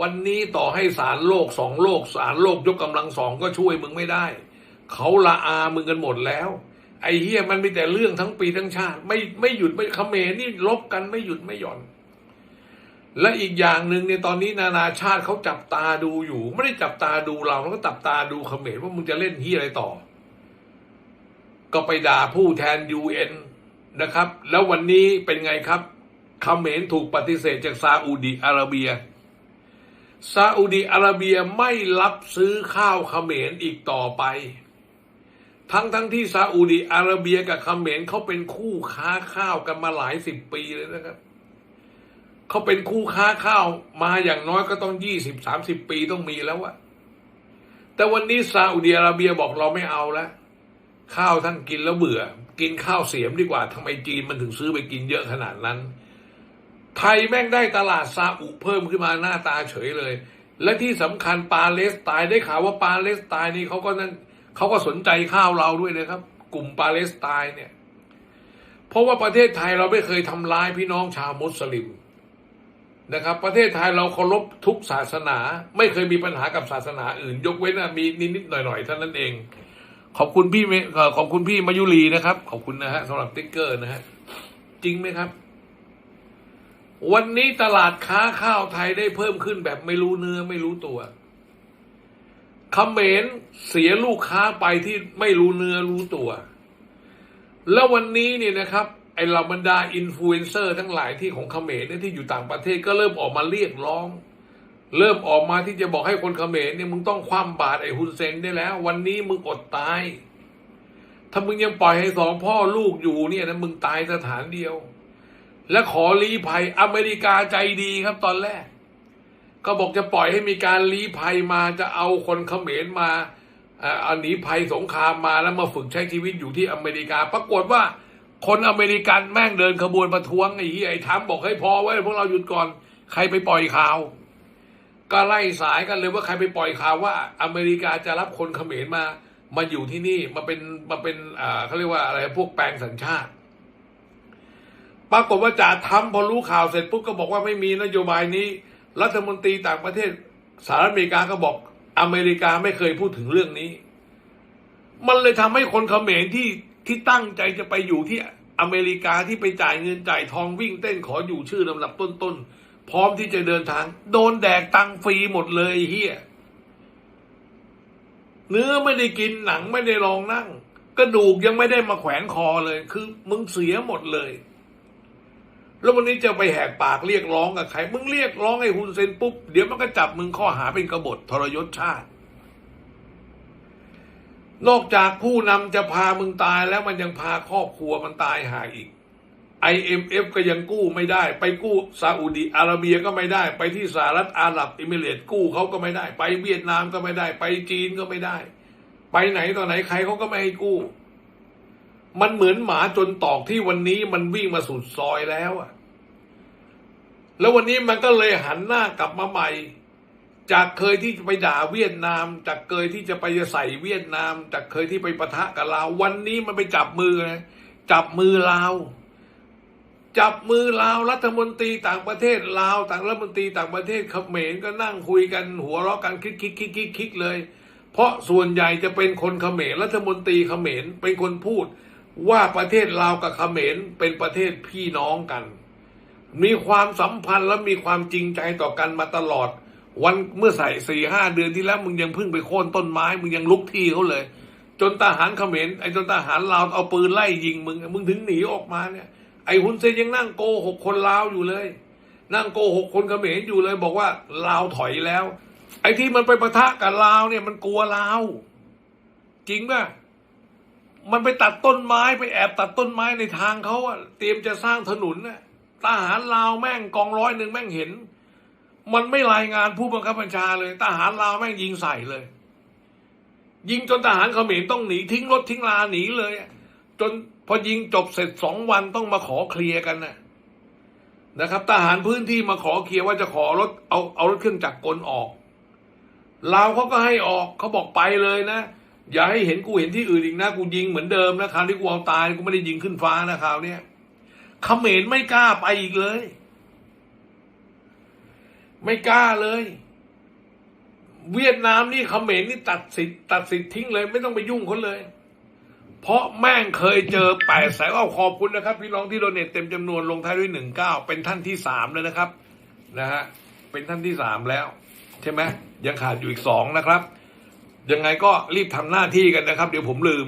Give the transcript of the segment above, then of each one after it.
วันนี้ต่อให้สารโลกสองโลกสารโลกยกกำลังสองก็ช่วยมึงไม่ได้ เขาละอามึงกันหมดแล้ว ไอ้เฮียมันมีแต่เรื่องทั้งปีทั้งชาติ ไม่ไม่หยุดไม่เขมรนี่ลบกันไม่หยุดไม่หย่อน และอีกอย่างหนึ่งเนี่ยตอนนี้นานาชาติเขาจับตาดูอยู่ ไม่ได้จับตาดูเราแล้วก็จับตาดูเขมรว่ามึงจะเล่นเฮียอะไรต่อ ก็ไปด่าผู้แทนยูเอ็นนะครับ แล้ววันนี้เป็นไงครับเขมรถูกปฏิเสธจากซาอุดิอาระเบีย ซาอุดิอาระเบียไม่รับซื้อข้าวเขมรอีกต่อไป ทั้งทั้งที่ซาอุดิอาระเบียกับเขมรเขาเป็นคู่ค้าข้าวกันมาหลายสิบปีเลยนะครับเขาเป็นคู่ค้าข้าวมาอย่างน้อยก็ต้องยี่สิบสามสิบปีต้องมีแล้วอะแต่วันนี้ซาอุดิอาระเบียบอกเราไม่เอาแล้วข้าวท่านกินแล้วเบื่อ กินข้าวเสียมดีกว่าทำไมจีนมันถึงซื้อไปกินเยอะขนาดนั้น ไทยแม่งได้ตลาดซาอุเพิ่มขึ้นมาหน้าตาเฉยเลย และที่สำคัญปาเลสไตน์ได้ข่าวว่าปาเลสไตน์นี่เขาก็นั่นเขาก็สนใจข้าวเราด้วยนะครับ กลุ่มปาเลสไตน์เนี่ย เพราะว่าประเทศไทยเราไม่เคยทำร้ายพี่น้องชาวมุสลิมนะครับ ประเทศไทยเราเคารพทุกศาสนา ไม่เคยมีปัญหากับศาสนาอื่น ยกเว้นมีนิดๆหน่อยๆเท่านั้นเอง ขอบคุณพี่เมเอ่อขอบคุณพี่มายุรีนะครับ ขอบคุณนะฮะสำหรับติ๊กเกอร์นะฮะจริงไหมครับ วันนี้ตลาดค้าข้าวไทยได้เพิ่มขึ้นแบบไม่รู้เนื้อไม่รู้ตัวเขมรเสียลูกค้าไปที่ไม่รู้เนื้อรู้ตัว แล้ววันนี้เนี่ยนะครับไอ้เหล่าบรรดาอินฟลูเอนเซอร์ทั้งหลายที่ของเขมรเนี่ยที่อยู่ต่างประเทศก็เริ่มออกมาเรียกร้อง เริ่มออกมาที่จะบอกให้คนเขมรเนี่ยมึงต้องคว่ำบาตรไอ้ฮุนเซนได้แล้ว วันนี้มึงอดตาย ถ้ามึงยังปล่อยให้สองพ่อลูกอยู่เนี่ยนะมึงตายสถานเดียว และขอลี้ภัยอเมริกาใจดีครับตอนแรก ก็บอกจะปล่อยให้มีการลี้ภัยมาจะเอาคนเขมรมาเอ่อเอาหนีภัยสงครามมาแล้วมาฝึกใช้ชีวิตอยู่ที่อเมริกา ปรากฏว่าคนอเมริกันแม่งเดินขบวนประท้วงไอ้เหี้ยไอ้ทำบอกให้พอไว้พวกเราหยุดก่อนใครไปปล่อยข่าว ก็ไล่สายกันเลยว่าใครไปปล่อยข่าวว่า อเมริกาจะรับคนเขมรมามาอยู่ที่นี่มาเป็นมาเป็นเขาเรียกว่าอะไรพวกแปลงสัญชาติ ปรากฏว่าจ่าทำพอรู้ข่าวเสร็จปุ๊บก็บอกว่าไม่มีนโยบายนี้ รัฐมนตรีต่างประเทศสหรัฐอเมริกาก็บอกอเมริกาไม่เคยพูดถึงเรื่องนี้ มันเลยทำให้คนเขมรที่ที่ตั้งใจจะไปอยู่ที่อเมริกาที่ไปจ่ายเงินจ่ายทองวิ่งเต้นขออยู่ชื่อลำดับต้นๆพร้อมที่จะเดินทาง โดนแดกตังฟรีหมดเลยเฮียเนื้อไม่ได้กินหนังไม่ได้ลองนั่ง กระดูกยังไม่ได้มาแขวนคอเลย คือมึงเสียหมดเลย แล้ววันนี้จะไปแหกปากเรียกร้องกับใคร มึงเรียกร้องให้ฮุนเซนปุ๊บ เดี๋ยวมันก็จับมึงข้อหาเป็นกบฏทรยศชาติ นอกจากผู้นำจะพามึงตายแล้วมันยังพาครอบครัวมันตายหายอีก IMF ก็ยังกู้ไม่ได้ ไปกู้ซาอุดิอาระเบียก็ไม่ได้ ไปที่สหรัฐอาหรับอิมิเรตส์กู้เขาก็ไม่ได้ ไปเวียดนามก็ไม่ได้ ไปจีนก็ไม่ได้ ไปไหนต่อไหนใครเขาก็ไม่ให้กู้ มันเหมือนหมาจนตอกที่วันนี้มันวิ่งมาสุดซอยแล้วอะแล้ววันนี้มันก็เลยหันหน้ากลับมาใหม่ จากเคยที่จะไปด่าเวียดนาม จากเคยที่จะไปใส่เวียดนาม จากเคยที่ไปปะทะกับลาววันนี้มันไปจับมือนะจับมือลาวจับมือลาวรัฐมนตรีต่างประเทศลาวต่างรัฐมนตรีต่างประเทศเขมรก็นั่งคุยกันหัวเราะกันคิกคิกคิกคิกคิกเลย เพราะส่วนใหญ่จะเป็นคนเขมรรัฐมนตรีเขมรเป็นคนพูด ว่าประเทศลาวกับเขมรเป็นประเทศพี่น้องกัน มีความสัมพันธ์และมีความจริงใจต่อกันมาตลอด วันเมื่อใส่สี่ห้าเดือนที่แล้วมึงยังเพิ่งไปโค่นต้นไม้ มึงยังลุกที่เขาเลย จนทหารเขมรไอ้จนทหารลาวเอาปืนไล่ยิงมึงมึงถึงหนีออกมาเนี่ยไอ้ฮุนเซนยังนั่งโกหกคนลาวอยู่เลย นั่งโกหกคนเขมรอยู่เลย บอกว่าลาวถอยแล้ว ไอ้ที่มันไปประทะกับลาวเนี่ยมันกลัวลาวจริงป่ะ มันไปตัดต้นไม้ไปแอบตัดต้นไม้ในทางเขาอะเตรียมจะสร้างถนนน่ะทหารลาวแม่งกองร้อยหนึ่งแม่งเห็น มันไม่รายงานผู้บังคับบัญชาเลยทหารลาวแม่งยิงใส่เลย ยิงจนทหารเขมรต้องหนีทิ้งรถทิ้งลาหนีเลย จนพอยิงจบเสร็จสองวันต้องมาขอเคลียร์กันนะนะครับทหารพื้นที่มาขอเคลียร์ว่าจะขอรถเอาเอารถเครื่องจักรกลออกลาวเขาก็ให้ออกเขาบอกไปเลยนะ อย่าให้เห็นกูเห็นที่อื่นอีกนะกูยิงเหมือนเดิมนะคราวนี้กูเอาตายกูไม่ได้ยิงขึ้นฟ้านะคราวนี้เขมรไม่กล้าไปอีกเลย ไม่กล้าเลย เวียดนามนี่เขมรนี่ตัดสิทธิ์ตัดสิทธิ์ทิ้งเลย ไม่ต้องไปยุ่งเขาเลย เพราะแม่งเคยเจอแปดแสนเอาขอบคุณนะครับ พี่น้องที่โดเนทเต็มจำนวนลงท้ายด้วยหนึ่งเก้าเป็นท่านที่สามเลยนะครับ นะฮะเป็นท่านที่สามแล้ว ใช่ไหมยังขาดอยู่อีกสองนะครับ ยังไงก็รีบทำหน้าที่กันนะครับ เดี๋ยวผมลืม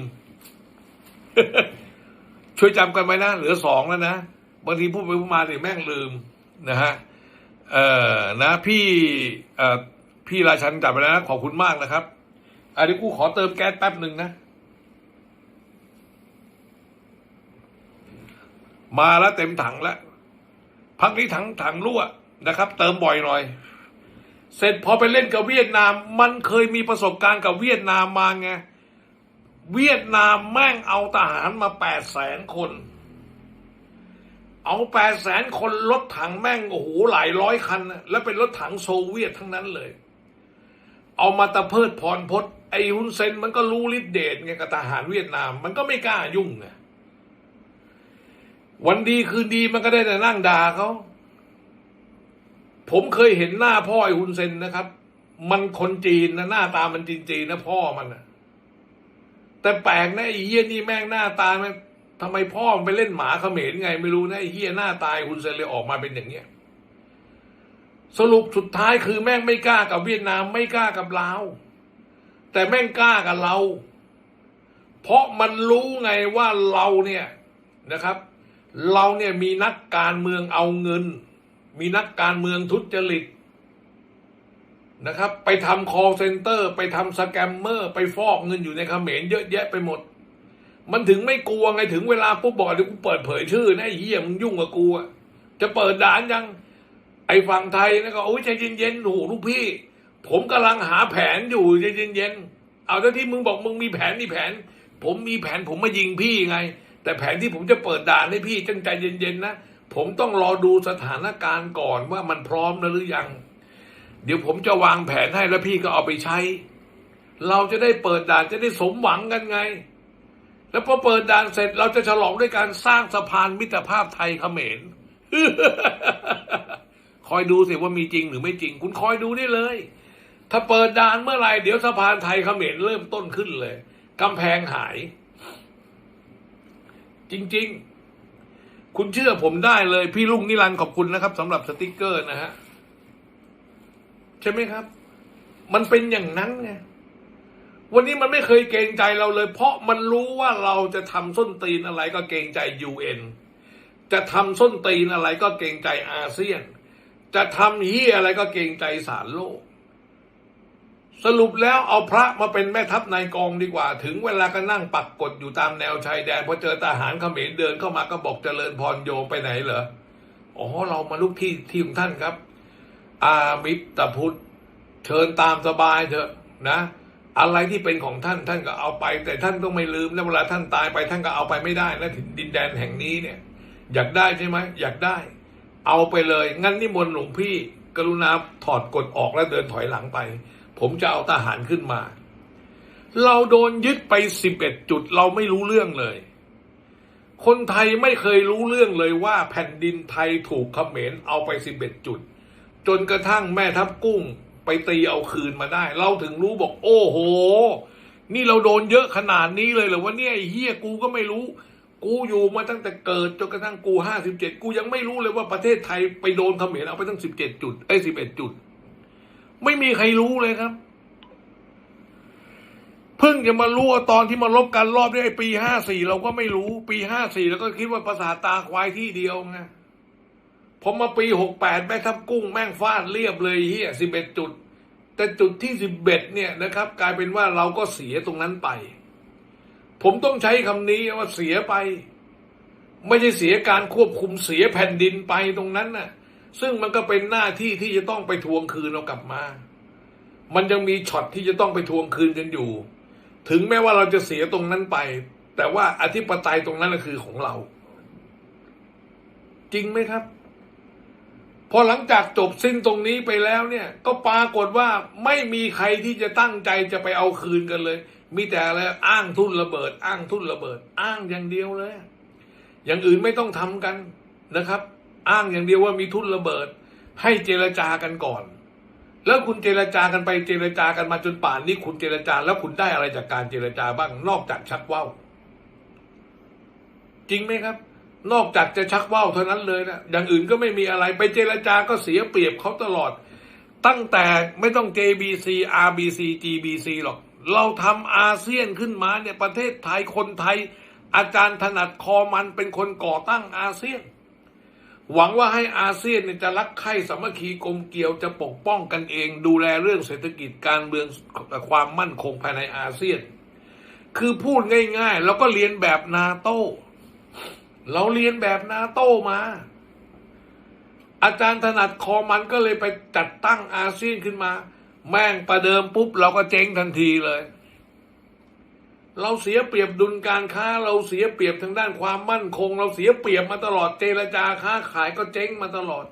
ช่วยจำกันไว้นะเหลือสองแล้วนะบางทีพูดไปพูดมาเนี่ยแม่งลืมนะฮะเอ่อนะ พี่เอ่อพี่ราชันกลับไปแล้วนะขอบคุณมากนะครับอะเดี๋ยวกูขอเติมแก๊สแป๊บหนึ่งนะมาแล้วเต็มถังแล้วพักนี้ถังถังรั่วนะครับ เติมบ่อยหน่อย เสร็จพอไปเล่นกับเวียดนาม มันเคยมีประสบการณ์กับเวียดนามมาไง เวียดนามแม่งเอาทหารมาแปดแสนคน เอาแปดแสนคนรถถังแม่งโอ้โหหลายร้อยคัน แล้วเป็นรถถังโซเวียตทั้งนั้นเลย เอามาตะเพิดพรพศไอ้ฮุนเซนมันก็รู้ฤทธิ์เดชไงกับทหารเวียดนาม มันก็ไม่กล้ายุ่งไงวันดีคืนดีมันก็ได้แต่นั่งด่าเขา ผมเคยเห็นหน้าพ่อไอ้ฮุนเซนนะครับ มันคนจีนนะหน้าตามันจีนๆนะพ่อมันนะแต่แปลกนะไอ้เฮียนี่แม่งหน้าตามันทำไมพ่อมันไปเล่นหมาเขมรไงไม่รู้นะไอ้เฮียหน้าตายฮุนเซนเลยออกมาเป็นอย่างเงี้ยสรุปสุดท้ายคือแม่งไม่กล้ากับเวียดนามไม่กล้ากับลาวแต่แม่งกล้ากับเรา เพราะมันรู้ไงว่าเราเนี่ยนะครับ เราเนี่ยมีนักการเมืองเอาเงิน มีนักการเมืองทุจริตนะครับ ไปทำ call center ไปทำสแกมเมอร์ ไปฟอกเงินอยู่ในเขมรเยอะแยะไปหมด มันถึงไม่กลัวไงถึงเวลาปุ๊บบอกเดี๋ยวกูเปิดเผยชื่อนะไอ้เหี้ยมึงยุ่งกับกูอะจะเปิดด่านยัง ไอ้ฝั่งไทยนะก็โอ้ยใจเย็นๆหนูลูกพี่ ผมกำลังหาแผนอยู่ใจเย็นๆเอาถ้าที่มึงบอกมึงมีแผนมีแผน ผมมีแผนผมมายิงพี่ไง แต่แผนที่ผมจะเปิดด่านให้พี่จังใจเย็นๆนะ ผมต้องรอดูสถานการณ์ก่อนว่ามันพร้อมแล้วหรือยัง เดี๋ยวผมจะวางแผนให้แล้วพี่ก็เอาไปใช้ เราจะได้เปิดด่านจะได้สมหวังกันไง แล้วพอเปิดด่านเสร็จเราจะฉลองด้วยการสร้างสะพานมิตรภาพไทยเขมรคอยดูสิว่ามีจริงหรือไม่จริง คุณคอยดูได้เลย ถ้าเปิดด่านเมื่อไหร่เดี๋ยวสะพานไทยเขมรเริ่มต้นขึ้นเลยกำแพงหาย จริง ๆ คุณเชื่อผมได้เลย พี่ลุงนิรันดร์ขอบคุณนะครับสำหรับสติกเกอร์นะฮะ ใช่ไหมครับ มันเป็นอย่างนั้นไงวันนี้มันไม่เคยเกรงใจเราเลย เพราะมันรู้ว่าเราจะทำส้นตีนอะไรก็เกรงใจยูเอ็นจะทำส้นตีนอะไรก็เกรงใจอาเซียน จะทำเฮียอะไรก็เกรงใจสารโลก สรุปแล้วเอาพระมาเป็นแม่ทัพนายกองดีกว่า ถึงเวลาก็นั่งปักกดอยู่ตามแนวชายแดนพอเจอทหารเขมรเดินเข้ามาก็บอกเจริญพรโยมไปไหนเหรออ๋อเรามาลุกที่ที่ของท่านครับ อามิตรพุทธเชิญตามสบายเถอะนะ อะไรที่เป็นของท่านท่านก็เอาไป แต่ท่านต้องไม่ลืมนะเวลาท่านตายไปท่านก็เอาไปไม่ได้นะถึงดินแดนแห่งนี้เนี่ย อยากได้ใช่ไหมอยากได้ เอาไปเลย งั้นนิมนต์หลวงพี่ กรุณาถอดกฎออกแล้วเดินถอยหลังไป ผมจะเอาทหารขึ้นมา เราโดนยึดไปสิบเอ็ดจุดเราไม่รู้เรื่องเลย คนไทยไม่เคยรู้เรื่องเลยว่าแผ่นดินไทยถูกเขมรเอาไปสิบเอ็ดจุด จนกระทั่งแม่ทัพกุ้งไปตีเอาคืนมาได้ เราถึงรู้บอก โอ้โห นี่เราโดนเยอะขนาดนี้เลยเหรอว่าเนี่ยเฮียกูก็ไม่รู้ กูอยู่มาตั้งแต่เกิดจนกระทั่งกูห้าสิบเจ็ดกูยังไม่รู้เลยว่าประเทศไทยไปโดนเขมรเอาไปตั้งสิบเจ็ดจุดไอ้สิบเอ็ดจุด ไม่มีใครรู้เลยครับ เพิ่งจะมารู้ตอนที่มาลบกันรอบนี้ไอ้ปีห้าสี่เราก็ไม่รู้ ปีห้าสี่เราก็คิดว่าภาษาตาควายที่เดียวไงพอมาปีหกแปดแม่ทับกุ้งแม่งฟาดเรียบเลยเฮียสิบเอ็ดจุด แต่จุดที่สิบเอ็ดเนี่ยนะครับ กลายเป็นว่าเราก็เสียตรงนั้นไป ผมต้องใช้คำนี้ว่าเสียไป ไม่ใช่เสียการควบคุมเสียแผ่นดินไปตรงนั้นน่ะ ซึ่งมันก็เป็นหน้าที่ที่จะต้องไปทวงคืนเรากลับมา มันยังมีช็อตที่จะต้องไปทวงคืนกันอยู่ ถึงแม้ว่าเราจะเสียตรงนั้นไป แต่ว่าอธิปไตยตรงนั้นก็คือของเรา จริงไหมครับ พอหลังจากจบสิ้นตรงนี้ไปแล้วเนี่ย ก็ปรากฏว่าไม่มีใครที่จะตั้งใจจะไปเอาคืนกันเลย มีแต่อะไรอ้างทุนระเบิด อ้างทุนระเบิด อ้างอย่างเดียวเลย อย่างอื่นไม่ต้องทำกันนะครับ อ้างอย่างเดียวว่ามีทุนระเบิด ให้เจรจากันก่อน แล้วคุณเจรจากันไปเจรจากันมาจนป่านนี้คุณเจรจา แล้วคุณได้อะไรจากการเจรจาบ้างนอกจากชักว่าวจริงไหมครับ นอกจากจะชักว่าวเท่านั้นเลยนะอย่างอื่นก็ไม่มีอะไรไปเจรจาก็เสียเปรียบเขาตลอด ตั้งแต่ไม่ต้อง JBC RBC GBC หรอก เราทำอาเซียนขึ้นมาเนี่ยประเทศไทยคนไทย อาจารย์ถนัดคอมันเป็นคนก่อตั้งอาเซียน หวังว่าให้อาเซียนจะรักใคร่สามัคคีกลมเกลียวจะปกป้องกันเอง ดูแลเรื่องเศรษฐกิจการเมืองความมั่นคงภายในอาเซียน คือพูดง่าย ๆ แล้วก็เรียนแบบนาโต้เราเรียนแบบนาโต้มา อาจารย์ถนัดคอมันก็เลยไปจัดตั้งอาเซียนขึ้นมา แม่งประเดิมปุ๊บเราก็เจ๊งทันทีเลย เราเสียเปรียบดุลการค้า เราเสียเปรียบทางด้านความมั่นคง เราเสียเปรียบมาตลอดเจรจาค้าขายก็เจ๊งมาตลอด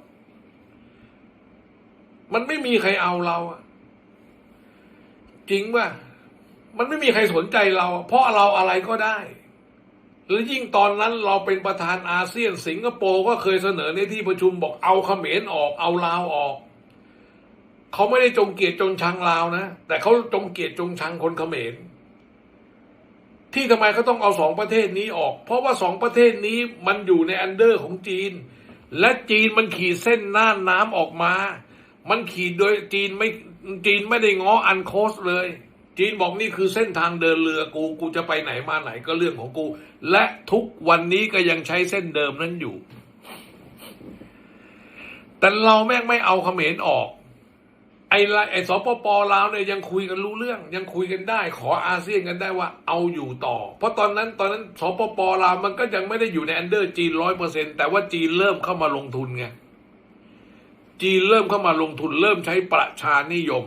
มันไม่มีใครเอาเราอะจริงป่ะมันไม่มีใครสนใจเรา เพราะเราอะไรก็ได้แล้วยิ่งตอนนั้นเราเป็นประธานอาเซียนสิงคโปร์ก็เคยเสนอในที่ประชุมบอกเอาเขมรออกเอาลาวออก เขาไม่ได้จงเกียดจงชังลาวนะ แต่เขาจงเกียดจงชังคนเขมร ที่ทำไมเขาต้องเอาสองประเทศนี้ออก เพราะว่าสองประเทศนี้มันอยู่ในอันเดอร์ของจีน และจีนมันขีดเส้นน่านน้ำออกมา มันขีดโดยจีนไม่จีนไม่ได้ง้ออันโคสเลย จีนบอกนี่คือเส้นทางเดินเรือกูกูจะไปไหนมาไหนก็เรื่องของกู และทุกวันนี้ก็ยังใช้เส้นเดิมนั้นอยู่ แต่เราแม่งไม่เอาเขมรออก ไอ้ไอ้สปปลาวเนี่ยยังคุยกันรู้เรื่อง ยังคุยกันได้ ขออาเซียนกันได้ว่าเอาอยู่ต่อ เพราะตอนนั้นตอนนั้นสปปลาวมันก็ยังไม่ได้อยู่ในอันเดอร์จีนร้อยเปอร์เซ็นแต่ว่าจีนเริ่มเข้ามาลงทุนไงจีนเริ่มเข้ามาลงทุนเริ่มใช้ประชานิยม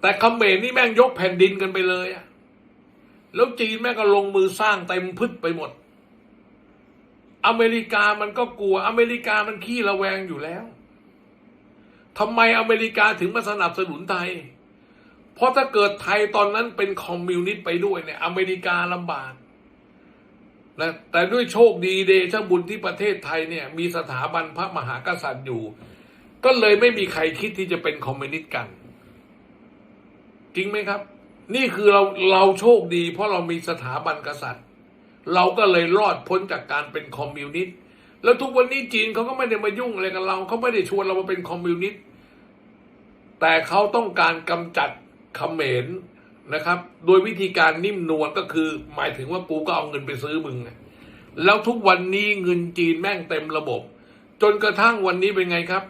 แต่เขมรนี่แม่งยกแผ่นดินกันไปเลยอะแล้วจีนแม่งก็ลงมือสร้างเต็มพึดไปหมด อเมริกามันก็กลัวอเมริกามันขี้ระแวงอยู่แล้ว ทำไมอเมริกาถึงมาสนับสนุนไทย เพราะถ้าเกิดไทยตอนนั้นเป็นคอมมิวนิสต์ไปด้วยเนี่ย อเมริกาลำบากนะแต่ด้วยโชคดีเดชบุญที่ประเทศไทยเนี่ย มีสถาบันพระมหากษัตริย์อยู่ ก็เลยไม่มีใครคิดที่จะเป็นคอมมิวนิสต์กัน จริงไหมครับ นี่คือเราเราโชคดี เพราะเรามีสถาบันกษัตริย์ เราก็เลยรอดพ้นจากการเป็นคอมมิวนิสต์ แล้วทุกวันนี้จีนเขาก็ไม่ได้มายุ่งอะไรกับเราเขาไม่ได้ชวนเรามาเป็นคอมมิวนิสต์แต่เขาต้องการกำจัดเขมรนะครับ โดยวิธีการนิ่มนวลก็คือ หมายถึงว่ากูก็เอาเงินไปซื้อมึงไงแล้วทุกวันนี้เงินจีนแม่งเต็มระบบ จนกระทั่งวันนี้เป็นไงครับ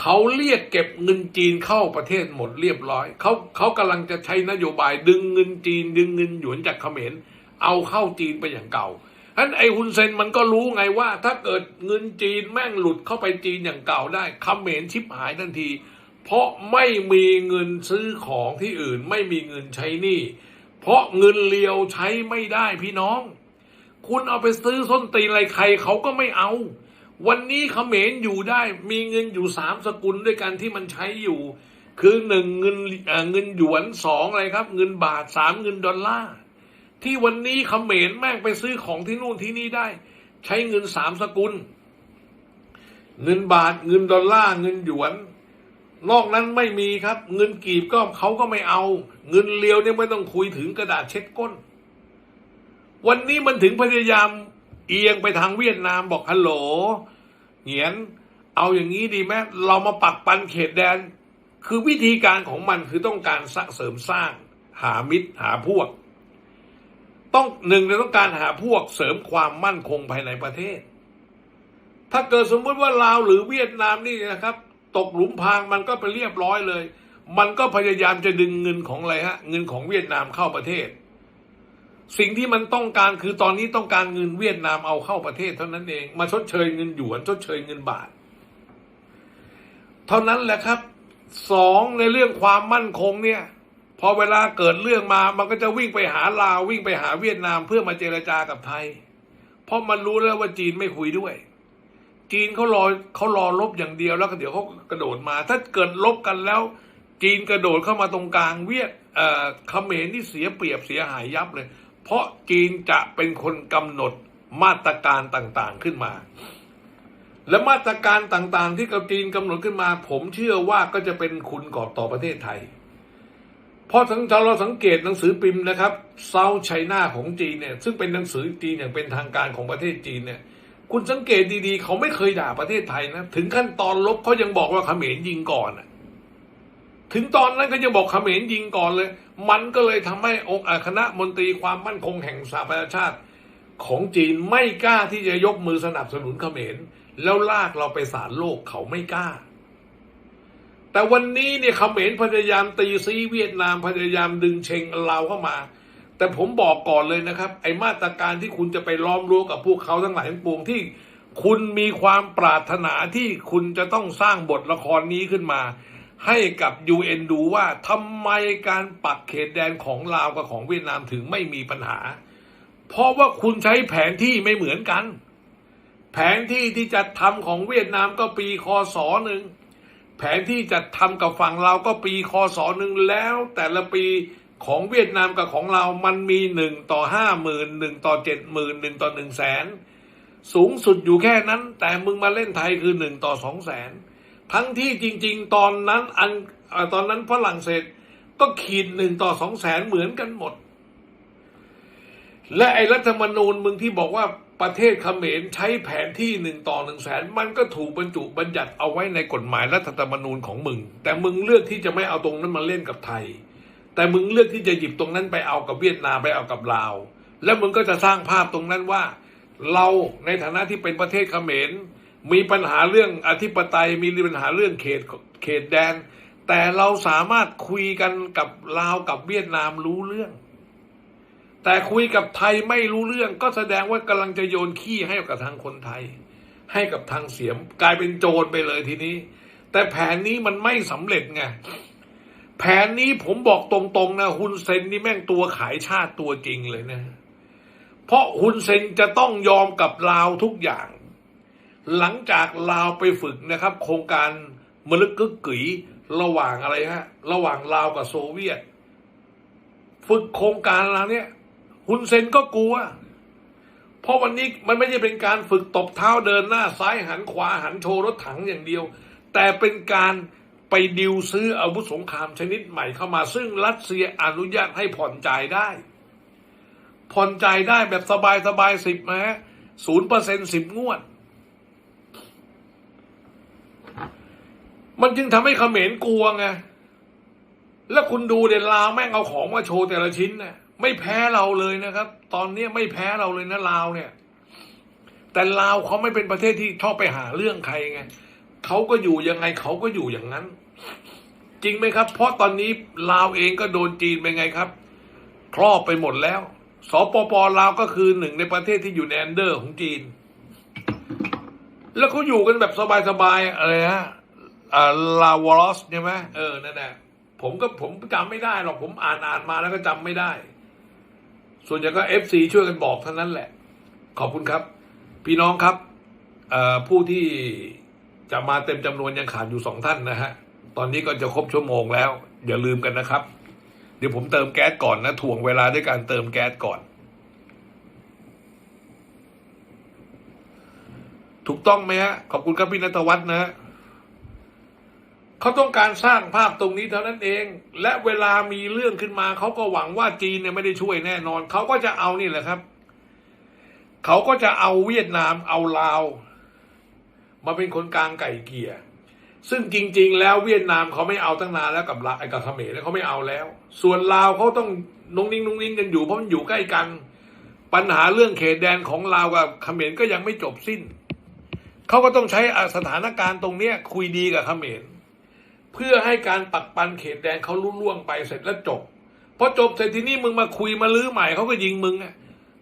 เขาเรียกเก็บเงินจีนเข้าประเทศหมดเรียบร้อยเขาเขากำลังจะใช้นโยบายดึงเงินจีน ดึงเงินหยวนจากเขมรเอาเข้าจีนไปอย่างเก่าั้นไอ้ฮุนเซนมันก็รู้ไงว่า ถ้าเกิดเงินจีนแม่งหลุดเข้าไปจีนอย่างเก่าได้เขมรชิบหายทันที เพราะไม่มีเงินซื้อของที่อื่น ไม่มีเงินใช้หนี้เพราะเงินเลียวใช้ไม่ได้พี่น้อง คุณเอาไปซื้อส้นตีนอะไรใครเขาก็ไม่เอา วันนี้เขมรอยู่ได้ มีเงินอยู่สามสกุลด้วยกันที่มันใช้อยู่ คือหนึ่งเงินเงินหยวนสองอะไรครับ เงินบาทสามเงินดอลลาร์ ที่วันนี้เขมรแม่งไปซื้อของที่นู่นที่นี่ได้ ใช้เงินสามสกุล เงินบาทเงินดอลลาร์เงินหยวน นอกนั้นไม่มีครับ เงินกีบก็เขาก็ไม่เอา เงินเลียวเนี่ยไม่ต้องคุยถึงกระดาษเช็ดก้น วันนี้มันถึงพยายามเอียงไปทางเวียดนามบอกฮัลโหลเหงียน เอาอย่างนี้ดีไหมเรามาปักปันเขตแดน คือวิธีการของมันคือต้องการสร้างเสริมสร้าง หามิตรหาพวก ต้องหนึ่งเราต้องการหาพวกเสริมความมั่นคงภายในประเทศ ถ้าเกิดสมมติว่าลาวหรือเวียดนามนี่นะครับ ตกหลุมพรางมันก็ไปเรียบร้อยเลย มันก็พยายามจะดึงเงินของอะไรฮะเงินของเวียดนามเข้าประเทศ สิ่งที่มันต้องการคือตอนนี้ต้องการเงินเวียดนามเอาเข้าประเทศ เท่านั้นเองมาชดเชยเงินหยวนชดเชยเงินบาท เท่านั้นแหละครับสองในเรื่องความมั่นคงเนี่ย พอเวลาเกิดเรื่องมามันก็จะวิ่งไปหาลาววิ่งไปหาเวียดนามเพื่อมาเจรจากับไทย เพราะมันรู้แล้วว่าจีนไม่คุยด้วย จีนเขารอเขารอลบอย่างเดียวแล้วก็เดี๋ยวเขากระโดดมา ถ้าเกิดลบกันแล้ว จีนกระโดดเข้ามาตรงกลางเวียดเอ่อเขมรที่เสียเปรียบเสียหายยับเลย เพราะจีนจะเป็นคนกำหนดมาตรการต่างๆขึ้นมา และมาตรการต่างๆ ที่กับจีนกำหนดขึ้นมา ผมเชื่อว่าก็จะเป็นคุณก่อต่อประเทศไทย เพราะทั้งเราสังเกตหนังสือพิมพ์นะครับเซาไชน่าของจีนเนี่ยซึ่งเป็นหนังสือจีนอย่างเป็นทางการของประเทศจีนเนี่ยคุณสังเกตดีๆ เขาไม่เคยด่าประเทศไทยนะ ถึงขั้นตอนลบเขายังบอกว่าเขมรยิงก่อนถึงตอนนั้นก็ยังบอกเขมรยิงก่อนเลย มันก็เลยทำให้องค์อคณะมนตรีความมั่นคงแห่งสหประชาชาติของจีนไม่กล้าที่จะยกมือสนับสนุนเขมรแล้วลากเราไปศาลโลกเขาไม่กล้า แต่วันนี้เนี่ยเขมรพยายามตีซีเวียดนามพยายามดึงเชงเราเข้ามา แต่ผมบอกก่อนเลยนะครับ ไอมาตรการที่คุณจะไปล้อมรั้วกับพวกเขาทั้งหลายทั้งปวงที่ คุณมีความปรารถนาที่คุณจะต้องสร้างบทละครนี้ขึ้นมา ให้กับ UN ดูว่าทำไมการปักเขตแดนของลาวกับของเวียดนามถึงไม่มีปัญหา เพราะว่าคุณใช้แผนที่ไม่เหมือนกัน แผนที่ที่จะทำของเวียดนามก็ปีคศหนึ่ง แผนที่จะทำกับฝั่งเราก็ปีคศหนึ่งแล้ว แต่ละปีของเวียดนามกับของเรามันมีหนึ่งต่อห้าหมื่นหนึ่งต่อเจ็ดหมื่นหนึ่งต่อหนึ่งแสนสูงสุดอยู่แค่นั้น แต่มึงมาเล่นไทยคือหนึ่งต่อสองแสนทั้งที่จริง ๆ ตอนนั้นอันตอนนั้นฝรั่งเศสก็ขีดหนึ่งต่อสองแสนเหมือนกันหมด และไอ้รัฐธรรมนูญมึงที่บอกว่า ประเทศเขมรใช้แผนที่หนึ่งต่อหนึ่งแสนมันก็ถูกบรรจุบัญญัติเอาไว้ในกฎหมายรัฐธรรมนูญของมึง แต่มึงเลือกที่จะไม่เอาตรงนั้นมาเล่นกับไทย แต่มึงเลือกที่จะหยิบตรงนั้นไปเอากับเวียดนามไปเอากับลาว แล้วมึงก็จะสร้างภาพตรงนั้นว่า เราในฐานะที่เป็นประเทศเขมร มีปัญหาเรื่องอธิปไตยมีปัญหาเรื่องเขตเขตแดน แต่เราสามารถคุยกันกับลาวกับเวียดนามรู้เรื่อง แต่คุยกับไทยไม่รู้เรื่องก็แสดงว่ากำลังจะโยนขี้ให้กับทางคนไทย ให้กับทางเสียมกลายเป็นโจรไปเลยทีนี้ แต่แผนนี้มันไม่สำเร็จไงแผนนี้ผมบอกตรงๆนะฮุนเซนนี่แม่งตัวขายชาติตัวจริงเลยนะ เพราะฮุนเซนจะต้องยอมกับลาวทุกอย่าง หลังจากลาวไปฝึกนะครับ โครงการมลึกกึกกึ๋ยระหว่างอะไรฮะ ระหว่างลาวกับโซเวียต ฝึกโครงการอะไรเนี่ย ฮุนเซนก็กลัว เพราะวันนี้มันไม่ใช่เป็นการฝึกตบเท้าเดินหน้าซ้ายหันขวาหันโชว์รถถังอย่างเดียว แต่เป็นการไปดิวซื้ออาวุธสงครามชนิดใหม่เข้ามา ซึ่งรัสเซียอนุญาตให้ผ่อนจ่ายได้ ผ่อนจ่ายได้แบบสบายสบายสิบนะฮะศูนย์เปอร์เซ็นต์สิบงวด มันจึงทำให้เขมรกลัวไงแล้วคุณดูเดนลาวแม่งเอาของมาโชว์แต่ละชิ้นน่ะ ไม่แพ้เราเลยนะครับ ตอนนี้ไม่แพ้เราเลยนะลาวเนี่ย แต่ลาวเขาไม่เป็นประเทศที่ชอบไปหาเรื่องใครไงเขาก็อยู่ยังไงเขาก็อยู่อย่างนั้น จริงไหมครับ เพราะตอนนี้ลาวเองก็โดนจีนไปไงครับ ครอบไปหมดแล้วสปปลาวก็คือหนึ่งในประเทศที่อยู่ในอันเดอร์ของจีน แล้วเขาอยู่กันแบบสบายๆอะไรฮะลาวอลสใช่ไหมเออนั่นแหละผมก็ผมจำไม่ได้หรอกผมอ่านอ่านมาแล้วก็จำไม่ได้ ส่วนใหญ่ก็เอฟซีช่วยกันบอกเท่านั้นแหละ ขอบคุณครับ พี่น้องครับผู้ที่จะมาเต็มจำนวนยังขาดอยู่สองท่านนะฮะ ตอนนี้ก็จะครบชั่วโมงแล้ว อย่าลืมกันนะครับ เดี๋ยวผมเติมแก๊สก่อนนะ ถ่วงเวลาด้วยการเติมแก๊สก่อน ถูกต้องไหมฮะ ขอบคุณครับพี่นัทวัฒน์นะฮะ เขาต้องการสร้างภาพตรงนี้เท่านั้นเอง และเวลามีเรื่องขึ้นมาเขาก็หวังว่าจีนเนี่ยไม่ได้ช่วยแน่นอน เขาก็จะเอานี่แหละครับ เขาก็จะเอาเวียดนามเอาลาว มาเป็นคนกลางไก่เกลี่ยซึ่งจริง ๆ แล้วเวียดนามเขาไม่เอาตั้งนานแล้วกับลาไอ้กับเขมรแล้วเขาไม่เอาแล้ว ส่วนลาวเขาต้องนุ่งนิ่งนุ่งนิ่งกันอยู่เพราะมันอยู่ใกล้กัน ปัญหาเรื่องเขตแดนของลาวกับเขมรก็ยังไม่จบสิ้น เขาก็ต้องใช้สถานการณ์ตรงเนี้ยคุยดีกับเขมร เพื่อให้การปักปันเขตแดนเขาลุล่วงไปเสร็จแล้วจบพอจบเสร็จทีนี้มึงมาคุยมาลื้อใหม่เขาก็ยิงมึงอะ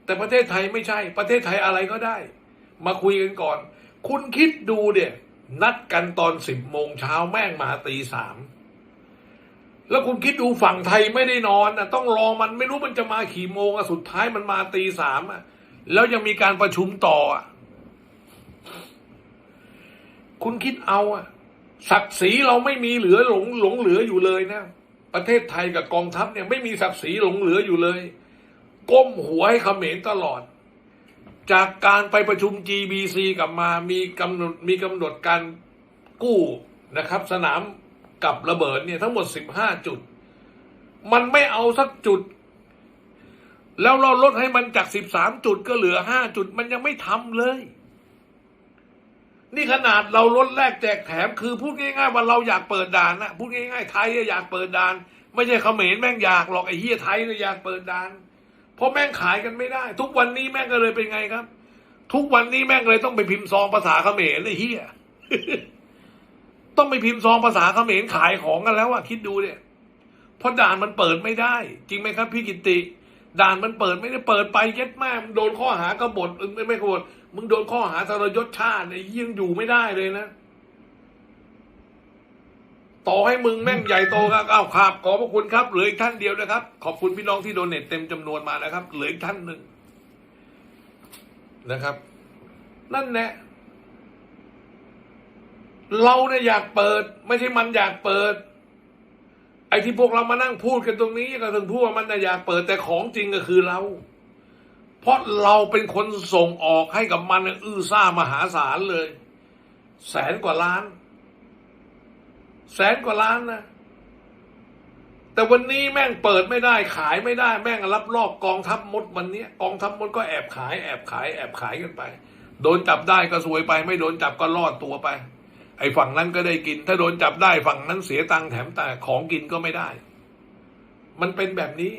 แต่ประเทศไทยไม่ใช่ ประเทศไทยอะไรก็ได้ มาคุยกันก่อน คุณคิดดูเดี่ยนัดกันตอนสิบโมงเช้าแม่งมาตีสามแล้วคุณคิดดูฝั่งไทยไม่ได้นอนอะต้องรอมันไม่รู้มันจะมาขี่โมงอะสุดท้ายมันมาตีสามอะแล้วยังมีการประชุมต่ออะคุณคิดเอาอะ ศักดิ์ศรีเราไม่มีเหลือหลงหลงเหลืออยู่เลยนะ ประเทศไทยกับกองทัพเนี่ยไม่มีศักดิ์ศรีหลงเหลืออยู่เลย ก้มหัวให้เขมรตลอด จากการไปประชุม GBC กลับมามีกำหนดมีกำหนดการกู้นะครับ สนามกับระเบิดเนี่ยทั้งหมด 15 จุด มันไม่เอาสักจุด แล้วเราลดให้มันจาก 13 จุดก็เหลือ 5 จุดมันยังไม่ทำเลย นี่ขนาดเราลดแลกแจกแถม คือพูดง่ายๆว่าเราอยากเปิดด่านนะพูดง่ายๆไทยอยากเปิดด่าน ไม่ใช่เขมรแม่งอยากหรอกไอ้เฮียไทยเนี่ยอยากเปิดด่าน เพราะแม่งขายกันไม่ได้ ทุกวันนี้แม่งก็เลยเป็นไงครับ ทุกวันนี้แม่งเลยต้องไปพิมพ์ซองภาษาเขมรไอ้เฮียต้องไปพิมพ์ซองภาษาเขมรขายของกันแล้วอะคิดดูเนี่ยเพราะด่านมันเปิดไม่ได้ จริงไหมครับ พี่กิตติด่านมันเปิดไม่ได้เปิดไปเย็ดแม่มโดนข้อหากบฏไม่ไม่กบฏ มึงโดนข้อหาทรยศชาติเหี้ยยังอยู่ไม่ได้เลยนะ ต่อให้มึงแม่งใหญ่โตครับอ้าวครับขอบพระคุณครับ เหลืออีกท่านเดียวนะครับ ขอบคุณพี่น้องที่โดนเนทเต็มจำนวนมานะครับ เหลืออีกท่านหนึ่งนะครับ นั่นแหละเราเนี่ยอยากเปิด ไม่ใช่มันอยากเปิด ไอ้ที่พวกเรามานั่งพูดกันตรงนี้ก็ถึงพูดว่ามันน่ะอยากเปิดแต่ของจริงก็คือเรา เพราะเราเป็นคนส่งออกให้กับมันอื้อซ่ามหาศาลเลย แสนกว่าล้าน แสนกว่าล้านนะ แต่วันนี้แม่งเปิดไม่ได้ขายไม่ได้ แม่งรับรอบกองทัพมดวันนี้กองทัพมดก็แอบขายแอบขายแอบขายกันไป โดนจับได้ก็สวยไป ไม่โดนจับก็รอดตัวไป ไอ้ฝั่งนั้นก็ได้กิน ถ้าโดนจับได้ฝั่งนั้นเสียตังค์แถมแต่ของกินก็ไม่ได้ มันเป็นแบบนี้